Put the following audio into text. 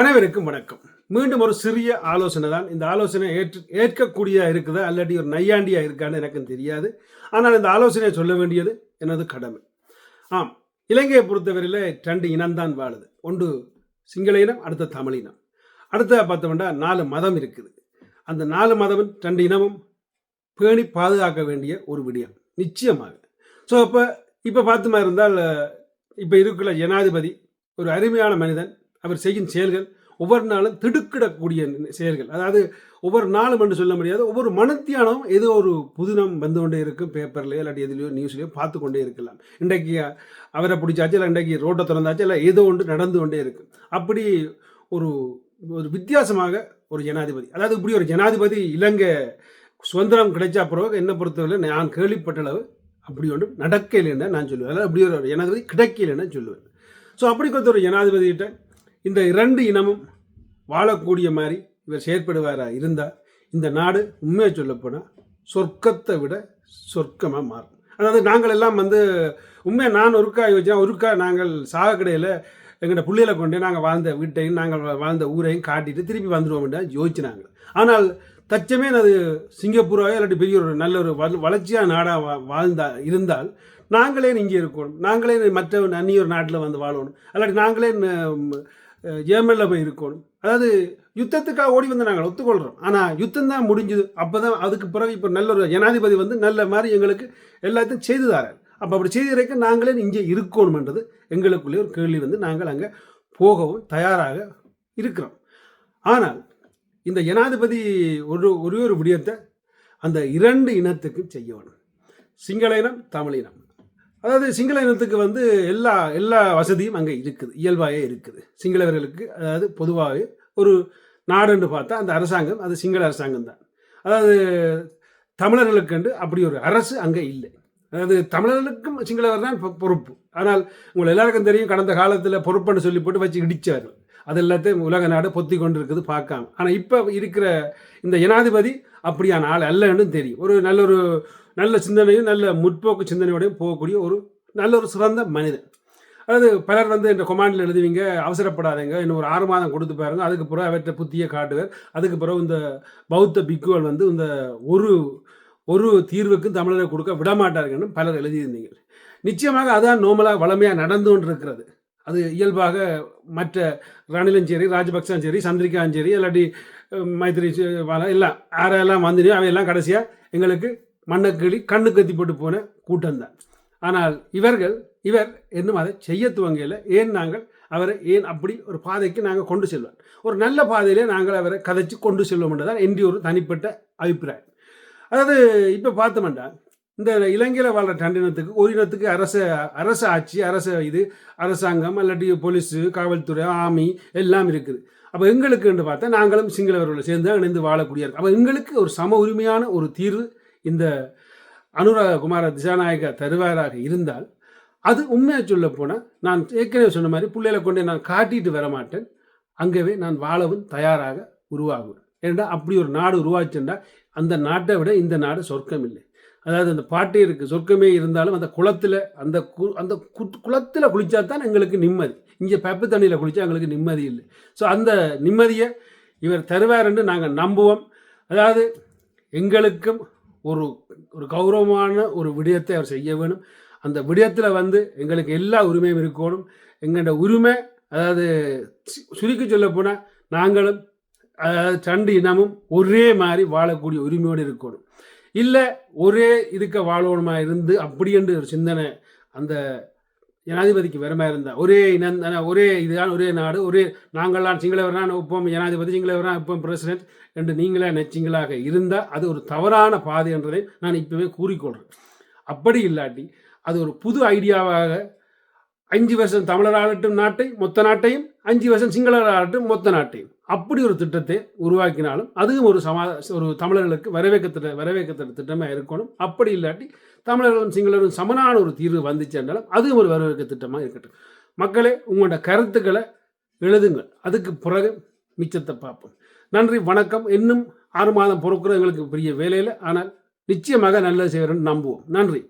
அனைவருக்கும் வணக்கம். மீண்டும் ஒரு சிறிய ஆலோசனை தான். இந்த ஆலோசனை ஏற்று ஏற்கக்கூடியதாக இருக்குதா அல்லாட்டி ஒரு நையாண்டியா இருக்கான்னு எனக்கும் தெரியாது. ஆனால் இந்த ஆலோசனையை சொல்ல வேண்டியது எனது கடமை. ஆம் இலங்கையை பொறுத்தவரையில் ரெண்டு இனம்தான் வாழுது. ஒன்று சிங்கள இனம் அடுத்த தமிழ் இனம். அடுத்த பார்த்தோம்னா நாலு மதம் இருக்குது. அந்த நாலு மதமும் ரெண்டு இனமும் பேணி பாதுகாக்க வேண்டிய ஒரு விடயம். நிச்சயமாக. ஸோ அப்போ இப்போ பார்த்துமா இருந்தால் இப்போ இருக்கிற ஜனாதிபதி ஒரு அருமையான மனிதன் அவர் செய்யும் செயல்கள் ஒவ்வொரு நாளும் திடுக்கிடக்கூடிய செயல்கள். அதாவது ஒவ்வொரு நாளும் என்று சொல்ல முடியாது ஒவ்வொரு மனத்தியானம் ஏதோ ஒரு புதினம் வந்து கொண்டே இருக்கும் பேப்பர்லையோ இல்லாட்டி எதுலையோ நியூஸ்லையோ பார்த்து கொண்டே இருக்கலாம். இன்றைக்கு அவரை பிடிச்சாச்சு இல்லை இன்றைக்கு ரோட்டை திறந்தாச்சு இல்லை ஏதோ ஒன்று நடந்து கொண்டே இருக்கும். அப்படி ஒரு ஒரு வித்தியாசமாக ஒரு ஜனாதிபதி அதாவது இப்படி ஒரு ஜனாதிபதி இலங்கை சுதந்திரம் கிடைச்ச பிறகு என்னை பொறுத்தவரை நான் கேள்விப்பட்ட அளவு அப்படி ஒன்று நடக்கலைன்னு நான் சொல்லுவேன். அதாவது அப்படி ஒரு ஜனாதிபதி கிடைக்கலைன்னு சொல்லுவேன். ஸோ அப்படி கொடுத்த ஒரு ஜனாதிபதிகிட்ட இந்த இரண்டு இனமும் வாழக்கூடிய மாதிரி இவர் செயற்படுவாராக இருந்தால் இந்த நாடு உண்மையை சொல்லப்போனால் சொர்க்கத்தை விட சொர்க்கமாக மாறும். அதாவது நாங்கள் எல்லாம் வந்து உண்மையை நான் ஒருக்கா யோசிச்சா ஒருக்கா நாங்கள் சாகக்கடையில் எங்கள்கிட்ட பிள்ளைகளை கொண்டு நாங்கள் வாழ்ந்த வீட்டையும் நாங்கள் வாழ்ந்த ஊரையும் காட்டிட்டு திருப்பி வந்துடுவோம் யோசிச்சினாங்க. ஆனால் தச்சமே அது சிங்கப்பூராக இல்லாட்டி பெரிய ஒரு நல்ல ஒரு வள வளர்ச்சியான நாடாக வாழ்ந்தா இருந்தால் நாங்களே இங்கே இருக்கணும் நாங்களே மற்ற அந்நிய ஒரு நாட்டில் வந்து வாழணும் அல்லாட்டி நாங்களே ஜெர்மனில் போய் இருக்கணும். அதாவது யுத்தத்துக்காக ஓடி வந்து நாங்கள் ஒத்துக்கொள்கிறோம் ஆனால் யுத்தம் தான் முடிஞ்சுது. அப்போ தான் அதுக்கு பிறகு இப்போ நல்ல ஒரு ஜனாதிபதி வந்து நல்ல மாதிரி எங்களுக்கு எல்லாத்தையும் செய்து தரார். அப்போ அப்படி செய்து நாங்களே இங்கே இருக்கணும்ன்றது எங்களுக்குள்ளே ஒரு கேள்வி வந்து நாங்கள் அங்கே போகவும் தயாராக இருக்கிறோம். ஆனால் இந்த ஜனாதிபதி ஒரு ஒரே ஒரு விடயத்தை அந்த இரண்டு இனத்துக்கும் செய்ய வேணும். சிங்கள இனம் தமிழ் இனம். அதாவது சிங்கள இனத்துக்கு வந்து எல்லா எல்லா வசதியும் அங்கே இருக்குது. இயல்பாகவே இருக்குது. சிங்களவர்களுக்கு அதாவது பொதுவாகவே ஒரு நாடுன்னு பார்த்தா அந்த அரசாங்கம் அது சிங்கள அரசாங்கம் தான். அதாவது தமிழர்களுக்கு அப்படி ஒரு அரசு அங்கே இல்லை. அதாவது தமிழர்களுக்கும் சிங்களவர் தான் பொறுப்பு. ஆனால் உங்களை எல்லாருக்கும் தெரியும் கடந்த காலத்தில் பொறுப்புன்னு சொல்லி போட்டு வச்சு இடித்தார் அது எல்லாத்தையும் உலக நாடு பொத்தி கொண்டு இருக்குது பார்க்காம. ஆனால் இப்போ இருக்கிற இந்த ஜனாதிபதி அப்படியான ஆள் அல்லன்னு தெரியும். ஒரு நல்ல ஒரு நல்ல சிந்தனையும் நல்ல முற்போக்கு சிந்தனையோடையும் போகக்கூடிய ஒரு நல்ல ஒரு சிறந்த மனிதன். அதாவது பலர் வந்து இந்த கொமாண்டில் எழுதுவீங்க அவசரப்படாதீங்க இன்னும் ஒரு ஆறு மாதம் கொடுத்து பாருங்க அதுக்கு பிறகு அவற்றை புத்திய காட்டுவர். அதுக்கு பிறகு இந்த பௌத்த பிக்குகள் வந்து இந்த ஒரு ஒரு தீர்வுக்கும் தமிழரை கொடுக்க விடமாட்டார்கள்னு பலர் எழுதியிருந்தீங்க நிச்சயமாக அதான் நோமலாக வளமையாக நடந்து கொண்டு இருக்கிறது அது இயல்பாக மற்ற ரணிலும் சரி ராஜபக்சான் சரி சந்திரிகான் சரி இல்லாட்டி மைத்திரி எல்லாம் யாரெல்லாம் வந்துனியோ அவையெல்லாம் கடைசியாக எங்களுக்கு மண்ணக்கிளி கண்ணு கத்திப்பட்டு போன கூட்டம்தான். ஆனால் இவர்கள் இவர் இன்னும் அதை செய்ய துவங்கையில் ஏன் நாங்கள் அவரை ஏன் அப்படி ஒரு பாதைக்கு நாங்கள் கொண்டு செல்வோம்? ஒரு நல்ல பாதையிலே நாங்கள் அவரை கதைச்சு கொண்டு செல்வோம் என்றதான் என்னுடைய ஒரு தனிப்பட்ட அபிப்பிராயம். அதாவது இப்போ பார்த்தோம்டா இந்த இலங்கையில் வாழ்கிற டண்டினத்துக்கு ஒரு இனத்துக்கு அரச அரச ஆட்சி அரச இது அரசாங்கம் இல்லாட்டி போலீஸு காவல்துறை ஆமி எல்லாம் இருக்குது. அப்போ எங்களுக்குன்னு பார்த்தா நாங்களும் சிங்களவர்களை சேர்ந்து இணைந்து வாழக்கூடிய அப்போ எங்களுக்கு ஒரு சம உரிமையான ஒரு தீர்வு இந்த அனுராக குமார திசாநாயக தருவாராக இருந்தால் அது உண்மையாக சொல்ல போனால் நான் ஏற்கனவே சொன்ன மாதிரி பிள்ளைகளை கொண்டே நான் காட்டிட்டு வர மாட்டேன். அங்கவே நான் வாழவும் தயாராக உருவாகுவேன். ஏன்னா அப்படி ஒரு நாடு உருவாச்சுன்னா அந்த நாட்டை விட இந்த நாடு சொர்க்கம் இல்லை அதாவது அந்த பாட்டே இருக்குது சொர்க்கமே இருந்தாலும் அந்த குளத்தில் அந்த கு அந்த குளத்தில் குளித்தா தான் எங்களுக்கு நிம்மதி. இங்கே பெப்பு தண்ணியில் குளித்தா எங்களுக்கு நிம்மதி இல்லை. ஸோ அந்த நிம்மதியை இவர் தருவார் என்று நாங்கள் நம்புவோம். அதாவது எங்களுக்கும் ஒரு ஒரு கௌரவமான ஒரு விடயத்தை அவர் செய்ய வேணும். அந்த விடயத்தில் வந்து எங்களுக்கு எல்லா உரிமையும் இருக்கணும். எங்களோட உரிமை அதாவது சுருக்கி சொல்ல போனால் நாங்களும் அதாவது சண்டு இனமும் ஒரே மாதிரி வாழக்கூடிய உரிமையோடு இருக்கணும். இல்லை ஒரே இதுக்க வாழணுமா இருந்து அப்படி என்று ஒரு சிந்தனை அந்த ஜனாதிபதிக்கு வெறுமையாக இருந்தால் ஒரே இனம் ஒரே இதுதான் ஒரே நாடு ஒரே நாங்கள்லாம் சிங்களவர்தான் இப்போம் ஜனாதிபதி சிங்களவர்தான் இப்போ பிரசிடென்ட் என்று நீங்களே நெச்சிங்களாக இருந்தால் அது ஒரு தவறான பாதை என்றதை நான் இப்போவே கூறிக்கொள்கிறேன் அப்படி இல்லாட்டி அது ஒரு புது ஐடியாவாக அஞ்சு வருஷம் தமிழராகட்டும் நாட்டை மொத்த நாட்டையும் அஞ்சு வருஷம் சிங்களராகட்டும் மொத்த நாட்டையும். அப்படி ஒரு திட்டத்தை உருவாக்கினாலும் அதுவும் ஒரு சமா ஒரு தமிழர்களுக்கு வரவேற்கத்திட்ட வரவேற்கத்திட்ட திட்டமாக இருக்கணும். அப்படி இல்லாட்டி தமிழர்களும் சிங்களரும் சமனான ஒரு தீர்வு வந்துச்சு என்றாலும் அதுவும் ஒரு வரவேற்க திட்டமாக இருக்கட்டும். மக்களே உங்களோட கருத்துக்களை எழுதுங்கள். அதுக்கு பிறகு மிச்சத்தை பார்ப்போம். நன்றி வணக்கம். இன்னும் ஆறு மாதம் பொறுக்கிற எங்களுக்கு பெரிய வேலையில் ஆனால் நிச்சயமாக நல்லது செய்கிறேன்னு நம்புவோம். நன்றி.